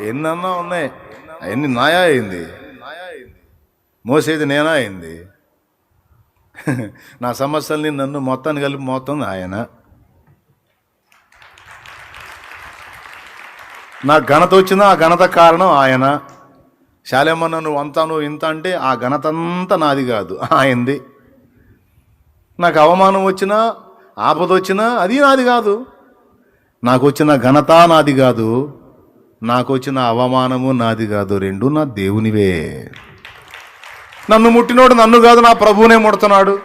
ఎన్నన్నా ఉన్నాయి? అవన్నీ నాయా అయింది. మోసేది నేనా అయింది? నా సమస్యల్ని నన్ను మొత్తాన్ని కలిపి మొత్తం ఆయన నా ఘనత వచ్చినా ఆ ఘనత కారణం ఆయన. శాలేమ్మ నన్ను అంతా నువ్వు ఇంత అంటే ఆ ఘనత అంతా నాది కాదు ఆయనది. నాకు అవమానం వచ్చినా ఆపద వచ్చినా అది నాది కాదు. నాకు వచ్చిన ఘనత నాది కాదు. నాకు వచ్చిన అవమానము నాది కాదు రెండు నా దేవునివే. నన్ను ముట్టినోడు నన్ను కాదు నా ప్రభువునే ముడుతున్నాడు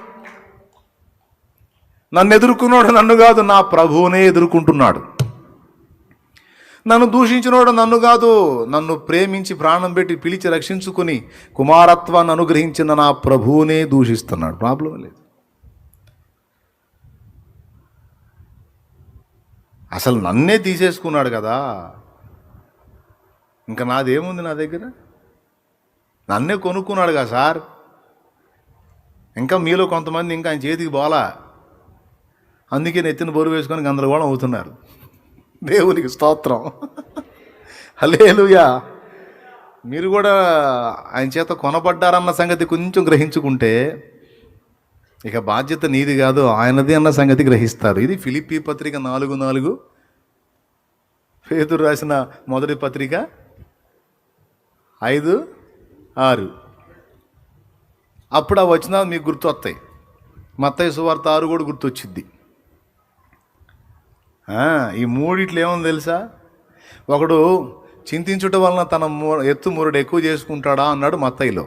నన్ను ఎదుర్కొన్నోడు నన్ను కాదు నా ప్రభువునే ఎదుర్కొంటున్నాడు. నన్ను దూషించినోడు నన్ను కాదు నన్ను ప్రేమించి ప్రాణం పెట్టి పిలిచి రక్షించుకుని కుమారత్వాన్ని అనుగ్రహించిన నా ప్రభువునే దూషిస్తున్నాడు. ప్రాబ్లం లేదు. అసలు నన్నే తీసేసుకున్నాడు కదా. ఇంకా నాదేముంది నా దగ్గర? నన్నే కొనుక్కున్నాడు కదా సార్. ఇంకా మీలో కొంతమంది ఇంకా ఆయన చేతికి పోలా అందుకే నెత్తిన బోరు వేసుకొని గందరగోళం అవుతున్నారు. దేవునికి స్తోత్రం. హలేలుయా మీరు కూడా ఆయన చేత కొనబడ్డారన్న సంగతి కొంచెం గ్రహించుకుంటే ఇక బాధ్యత నీది కాదు ఆయనది అన్న సంగతి గ్రహిస్తారు. ఇది ఫిలిప్పి పత్రిక నాలుగు నాలుగు. పేతురు రాసిన మొదటి పత్రిక. ఐదు ఆరు. అప్పుడు ఆ వచనాలు మీకు గుర్తొస్తాయి. మత్తయ్య సువార్త ఆరు కూడా గుర్తొచ్చిద్ది. ఈ మూడిట్లు ఏముంది తెలుసా? ఒకడు చింతించుట వలన తన మూ ఎత్తు మూరుడు ఎక్కువ చేసుకుంటాడా అన్నాడు మత్తయ్యలో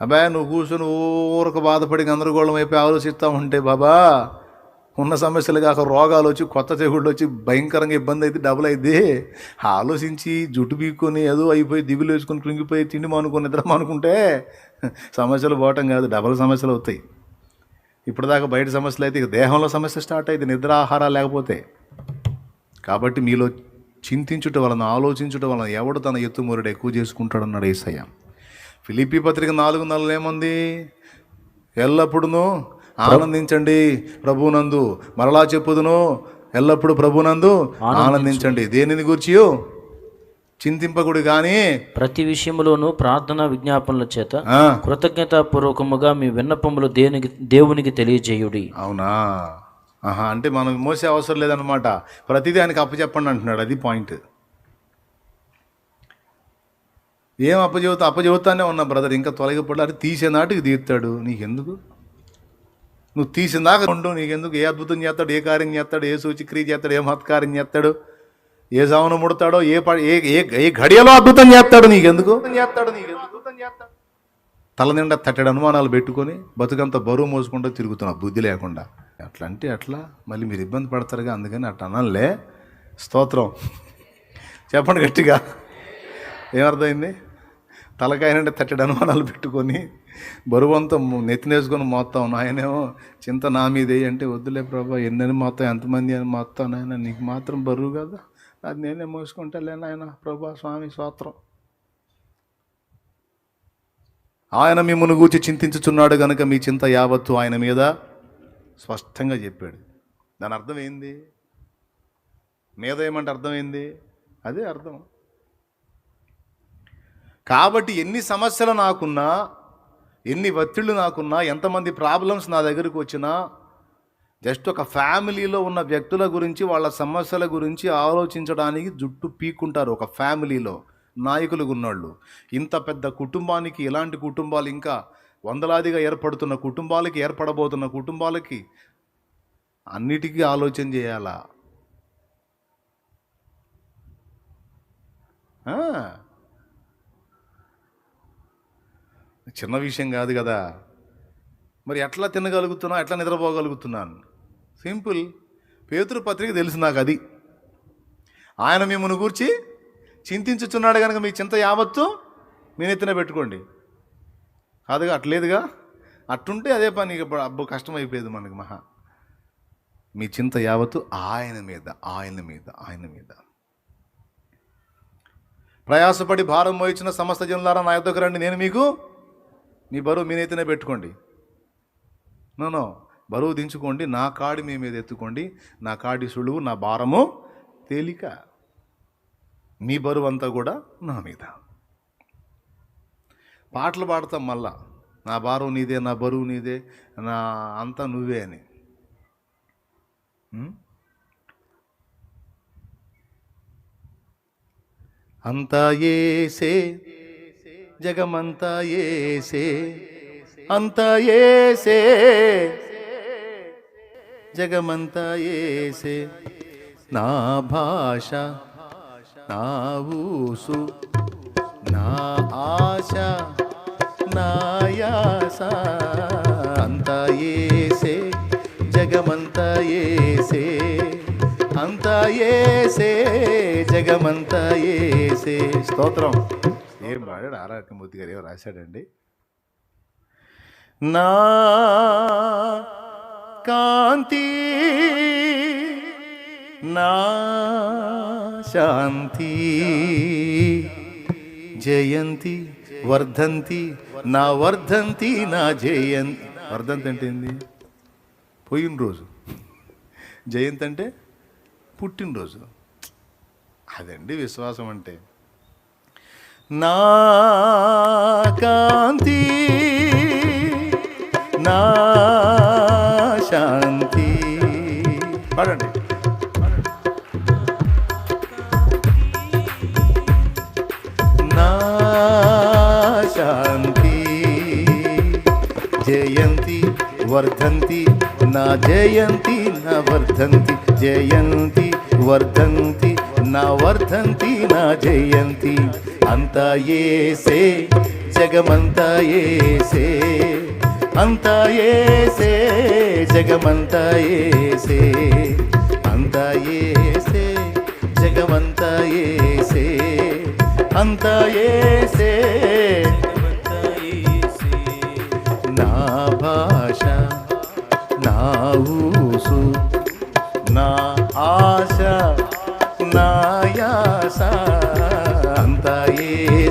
అబ్బాయి నువ్వు కూర్చొని ఊరక బాధపడి గందరగోళం అయిపోయి ఆలోచిస్తూ ఉంటే బాబా ఉన్న సమస్యలు కాక రోగాలు వచ్చి కొత్త తెగుళ్ళు వచ్చి భయంకరంగా ఇబ్బంది అయితే డబుల్ అయితే ఆలోచించి జుట్టు బీక్కొని ఏదో అయిపోయి దిగులు వేసుకొని కృంగిపోయి తిండి మానుకొని నిద్ర మానుకుంటే సమస్యలు పోవటం కాదు డబల్ సమస్యలు అవుతాయి. ఇప్పటిదాకా బయట సమస్యలు అయితే ఇక దేహంలో సమస్య స్టార్ట్ అయితే నిద్ర ఆహారాలు లేకపోతే. కాబట్టి మీలో చింతించుట వలన ఆలోచించుట వలన ఎవడు తన ఎత్తుమూరుడు ఎక్కువ చేసుకుంటాడన్నాడు ఏసయ్య. ఫిలిపి పత్రిక నాలుగు నెలలు ఏముంది? ఎల్లప్పుడూ ఆనందించండి ప్రభునందు మరలా చెప్పుదును ఎల్లప్పుడు ప్రభునందు ఆనందించండి. దేనిని గూర్చియో? చింతింపకుడు కానీ ప్రతి విషయంలోనూ ప్రార్థన విజ్ఞాపనల చేత ఆ, కృతజ్ఞతాపూర్వకముగా మీ విన్నపములు దేనికి దేవునికి తెలియజేయుడి. అవునా? ఆహా అంటే మనం మోసే అవసరం లేదనమాట ప్రతిదీ ఆయనకి అప్పచెప్పండి అంటున్నాడు. అది పాయింట్. ఏం అప్పచెబుతా అప్పచెబుతానే ఉన్నా బ్రదర్. ఇంకా తొలగిపడి అది తీసే నాటికి తీస్తాడు. నీకెందుకు? నువ్వు తీసిన దాకా ఉండు నీకెందుకు? ఏ అద్భుతం చేస్తాడు ఏ కార్యం చేస్తాడు ఏ సూచిక్రియ చేస్తాడు ఏ మహత్కార్యం చేస్తాడు ఏ సావును ముడతాడో ఏ ఏ ఏ ఘడియలో అద్భుతం చేస్తాడు నీకెందుకు? చేస్తాడు నీకెందుకు? తల నిండా తట్టడి అనుమానాలు పెట్టుకొని బతుకంత బరువు మోసుకుంటూ తిరుగుతున్నా బుద్ధి లేకుండా. అట్లా అంటే అట్లా మళ్ళీ మీరు ఇబ్బంది పడతారుగా అందుకని అట్లా అనలే. స్తోత్రం. చెప్పండి గట్టిగా. ఏమర్థమైంది? తలకాయ నుండి తట్టడి అనుమానాలు పెట్టుకొని బరువు అంతా నెత్తినేసుకొని మోస్తాం నాయనేమో చింత నా మీదే అంటే వద్దులే ప్రభా ఎన్నని మొత్తం ఎంతమంది అని మొత్తం నాయన. నీకు మాత్రం బరువు కదా. అది నేనే మోసుకుంటాలే నాయన ప్రభా స్వామి స్వాత్రం ఆయన మిమ్మల్ని గూర్చి చింతించుచున్నాడు కనుక మీ చింత యావత్తు ఆయన మీద స్పష్టంగా చెప్పాడు. దాని అర్థం ఏంది? మీద ఏమంటే అర్థం ఏంది? అదే అర్థం. కాబట్టి ఎన్ని సమస్యలు నాకున్నా ఎన్ని ఒత్తిళ్ళు నాకున్నా ఎంతమంది ప్రాబ్లమ్స్ నా దగ్గరకు వచ్చినా జస్ట్ ఒక ఫ్యామిలీలో ఉన్న వ్యక్తుల గురించి వాళ్ళ సమస్యల గురించి ఆలోచించడానికి జుట్టు పీక్కుంటారు ఒక ఫ్యామిలీలో నాయకులు ఉన్నోళ్ళు ఇంత పెద్ద కుటుంబానికి ఇలాంటి కుటుంబాలు ఇంకా వందలాదిగా ఏర్పడుతున్న కుటుంబాలకి ఏర్పడబోతున్న కుటుంబాలకి అన్నిటికీ ఆలోచన చేయాలా ఆ. చిన్న విషయం కాదు కదా. మరి ఎట్లా తినగలుగుతున్నా ఎట్లా నిద్రపోగలుగుతున్నాను? సింపుల్. పేతురు పత్రిక తెలుసు నాకు అది. ఆయన మిమ్మల్ని గూర్చి చింతించుచున్నాడు కనుక మీ చింత యావత్తు మీ నెత్తిన పెట్టుకోండి. కాదుగా అట్లేదుగా అట్టుంటే అదే పని ఇక ఇప్పుడు అబ్బో కష్టం అయిపోయేది మనకి మహా. మీ చింత యావత్తు ఆయన మీద ఆయన మీద ఆయన మీద. ప్రయాసపడి భారం మోయించిన సమస్త జనులారా నా యొద్దకు రండి. నేను మీకు మీ బరువు మీనైతేనే పెట్టుకోండి. నో బరువు దించుకోండి నా కాడి మీ మీద ఎత్తుకోండి నా కాడి సులువు నా భారము తేలిక. మీ బరువు అంతా కూడా నా మీద. పాటలు పాడతాం మళ్ళా. నా భారం నీదే నా బరువు నీదే నా అంతా నువ్వే అని. అంతా ఏసే జగమంతా ఏసే అంతా ఏసే. జగమంతా ఏసే. నా భాష నా ఊసు నా ఆశ నా యాస. అంతా ఏసే జగమంతా ఏసే. అంతా ఏసే జగమంతా ఏసే. స్తోత్రం. ఏం పాడాడు ఆరాటమూర్తి గారు ఏమో రాశాడండి. నా కాంతి నా శాంతి జయంతి వర్ధంతి నా వర్ధంతి నా జయంతి. వర్ధంతి అంటే ఏంది? పోయిన రోజు జయంతి అంటే పుట్టినరోజు. అదండి విశ్వాసం అంటే నా కాంతి నా శాంతి పాడండి నా శాంతి జయంతి వర్ధంతి నా జయంతి నా వర్ధంతి జయంతి వర్ధంతి నా వర్ధంతి నా జయంతి అంతా ఏసే జగమంతా ఏసే. అంతా ఏసే జగమంతా ఏసే. అంతా ఏసే జగమంతా ఏసే. అంతా ఏసే నా భాష నా ఊసు నా ఆశ నా యాస.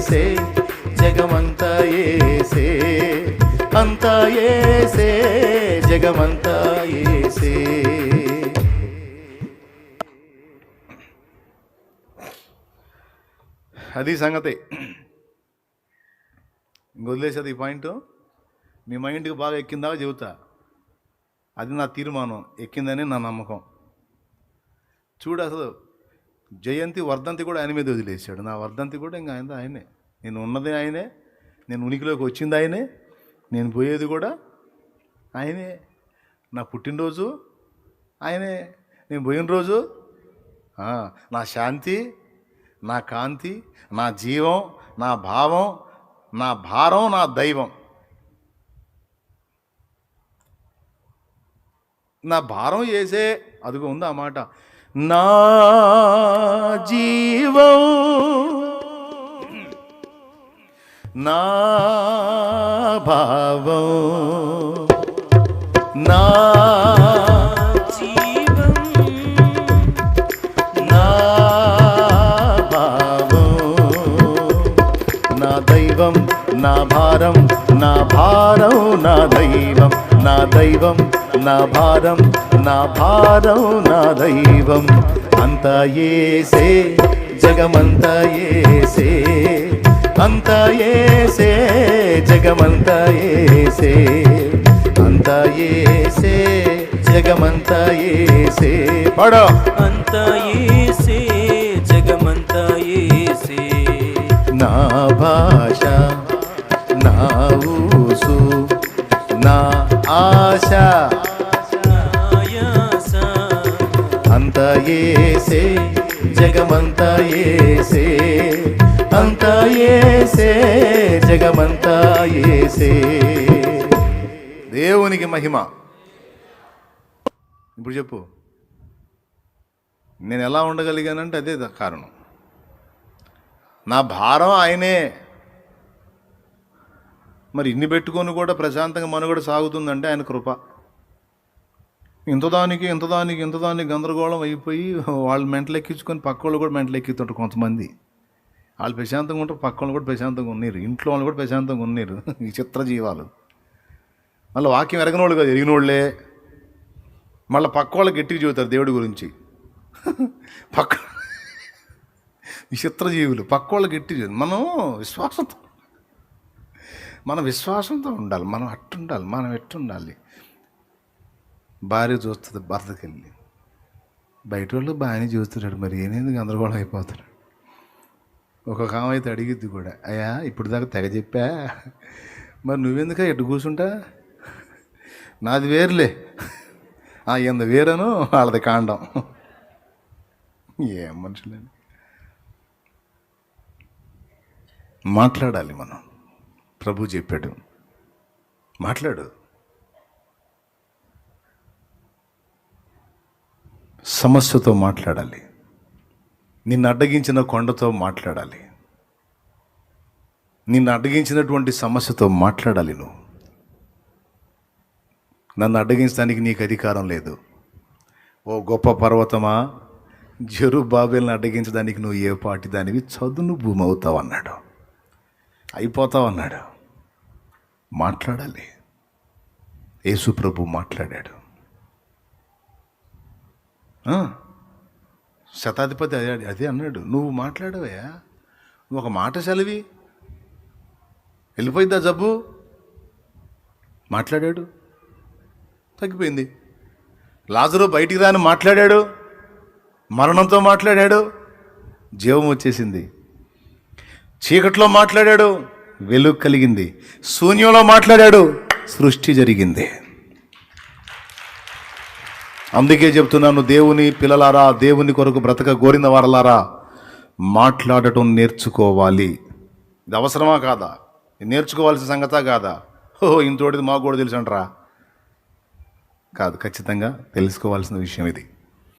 ఏసే జగమంతా ఏసే. అంతా ఏసే జగమంతా ఏసే. అది సంగతి. వదిలేసేది ఈ పాయింట్. మీ మైండ్కి బాగా ఎక్కిందాగా చెబుతా. అది నా తీర్మానం. ఎక్కిందని నా నమ్మకం. చూడు అసలు జయంతి వర్ధంతి కూడా ఆయన మీద వదిలేశాడు. నా వర్ధంతి కూడా ఇంకా ఆయన ఆయనే. నేను ఉన్నది ఆయనే నేను ఉనికిలోకి వచ్చింది ఆయనే నేను పోయేది కూడా ఆయనే. నా పుట్టినరోజు ఆయనే నేను పోయిన రోజు నా శాంతి నా కాంతి నా జీవం నా భావం నా భారం నా దైవం. నా భారం చేసే అదిగో ఉంది ఆ మాట నా జీవం నా భావం నా దైవం నా భారం నా భారం నా దైవం నా దైవం నా భారం నా భారం నా దైవం అంతా ఏసే జగమంతా ఏసే అంతా ఏసే జగమంతా ఏసే. అంతా ఏసే జగమంతా ఏసే. పడో. అంతా ఏసే జగమంతా ఏసే. నా భాష నా ఊసు నా ఆశ. అంత ఏసే జగమంతా ఏసే. అంతా ఏసే జగమంతా ఏసే. దేవునికి మహిమ. ఇప్పుడు చెప్పు. నేను ఎలా ఉండగలిగానంటే అదే కారణం. నా భారం ఆయనే. మరి ఇన్ని పెట్టుకొని కూడా ప్రశాంతంగా మనుగడ సాగుతుందంటే ఆయన కృప. ఇంతదానికి ఇంతదానికి ఇంతదానికి గందరగోళం అయిపోయి వాళ్ళు మెంటలు ఎక్కించుకొని పక్క వాళ్ళు కూడా మెంటలు ఎక్కిస్తుంటారు కొంతమంది. వాళ్ళు ప్రశాంతంగా ఉంటారు పక్క వాళ్ళు కూడా ప్రశాంతంగా ఉన్నారు. ఇంట్లో వాళ్ళు కూడా ప్రశాంతంగా ఉన్నారు. ఈ చిత్ర జీవాలు. మళ్ళీ వాక్యం ఎరగనోళ్ళు కాదు ఎరిగినోళ్ళే. మళ్ళీ పక్క వాళ్ళు గట్టిగా చెబుతారు దేవుడి గురించి. పక్క విచిత్ర జీవులు. పక్క వాళ్ళకి గట్టి మనం విశ్వాసంతో మన విశ్వాసంతో ఉండాలి. మనం అట్టుండాలి. మనం ఎట్టుండాలి? భార్య చూస్తుంది భర్తకి వెళ్ళి బయట వాళ్ళు బాగానే చూస్తున్నాడు. మరి ఏనేది గందరగోళం అయిపోతున్నాడు. ఒక కామైతే అయితే అడిగిద్ది కూడా అయ్యా ఇప్పుడు దాకా తెగ చెప్పా మరి నువ్వెందుక ఎటు కూర్చుంటా నాది వేరులే ఆ వేరను వాళ్ళది కాండం. ఏం మనుషులండి. మాట్లాడాలి మనం. ప్రభు చెప్పాడు మాట్లాడు. సమస్యతో మాట్లాడాలి. నిన్ను అడ్డగించిన కొండతో మాట్లాడాలి. నిన్ను అడ్డగించినటువంటి సమస్యతో మాట్లాడాలి నువ్వు. నన్ను అడ్డగించడానికి నీకు అధికారం లేదు. ఓ గొప్ప పర్వతమా? జరు బాబేల్ని అడ్డగించడానికి నువ్వు ఏ పాటి దానివి? చదును భూమి అవుతావు అన్నాడు. అయిపోతావు అన్నాడు. మాట్లాడాలి. యేసు ప్రభు మాట్లాడాడు శతాధిపతి అదే అదే అన్నాడు. నువ్వు మాట్లాడవయ్యా. నువ్వు ఒక మాట సెలవి. వెళ్ళిపోయిందా జబ్బు? మాట్లాడాడు. తగ్గిపోయింది. లాజరు బయటికి రాని మాట్లాడాడు. మరణంతో మాట్లాడాడు. జీవం వచ్చేసింది. చీకట్లో మాట్లాడాడు. వెలుగు కలిగింది. శూన్యంలో మాట్లాడాడు. సృష్టి జరిగింది. అందుకే చెప్తున్నాను దేవుని పిల్లలారా దేవుని కొరకు బ్రతక గోరిన వారలారా మాట్లాడటం నేర్చుకోవాలి. ఇది అవసరమా కాదా? నేర్చుకోవాల్సిన సంగతా కాదా? ఓ ఇంతోటిది మాకు కూడా తెలుసు అంటారా కాదు ఖచ్చితంగా తెలుసుకోవాల్సిన విషయం ఇది.